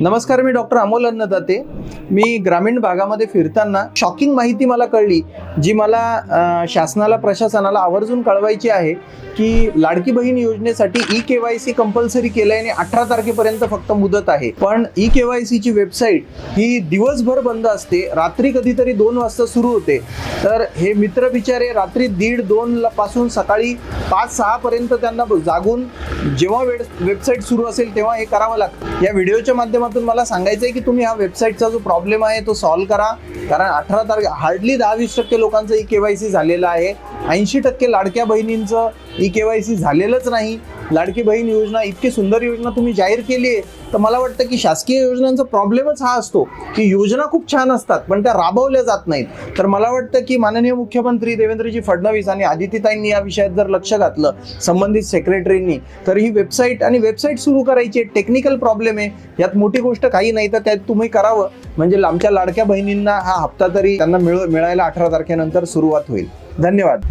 नमस्कार मी डॉक्टर अमोल अन्नदाते. मी ग्रामीण भागामध्ये फिरताना शॉकिंग माहिती मला कळली जी मला शासनाला प्रशासनाला आवर्जून कळवायची आहे की लाडकी बहीण योजनेसाठी E K Y C compulsory केल्याने अठरा तारखेपर्यंत फक्त मुदत आहे. पण ई के वाय सीची वेबसाईट ही दिवसभर बंद असते रात्री कधीतरी दोन वाजता सुरू होते. तर हे मित्र बिचारे रात्री दीड दोनला पासून सकाळी पाच सहापर्यंत त्यांना जागून जेव्हा वेब वेबसाईट सुरू असेल तेव्हा हे करावं लागतं. या व्हिडिओच्या माध्यमातून मला सांगायचं आहे की तुम्ही हा वेबसाईटचा जो प्रॉब्लेम आहे तो सॉल्व्ह करा. कारण अठरा तारखे हार्डली दहा वीस टक्के लोकांचं ई के वाय सी झालेलं आहे. ऐंशी टक्के लाडक्या बहिणींचं ई के वाय सी झालेलंच नाही. लाडकी बहीण योजना इतकी सुंदर योजना तुम्ही जाहीर केली आहे तर मला वाटतं की शासकीय योजनांचा प्रॉब्लेमच हा असतो की योजना खूप छान असतात पण त्या राबवल्या जात नाहीत. तर मला वाटतं की माननीय मुख्यमंत्री देवेंद्रजी फडणवीस आणि आदित्यताईंनी या विषयात जर लक्ष घातलं संबंधित सेक्रेटरींनी तर ही वेबसाईट आणि वेबसाईट सुरू करायची टेक्निकल प्रॉब्लेम आहे. यात मोठी गोष्ट काही नाही तर त्यात तुम्ही करावं. म्हणजे आमच्या लाडक्या बहिणींना हा हप्ता तरी त्यांना मिळ मिळायला अठरा तारखेनंतर सुरुवात होईल. धन्यवाद.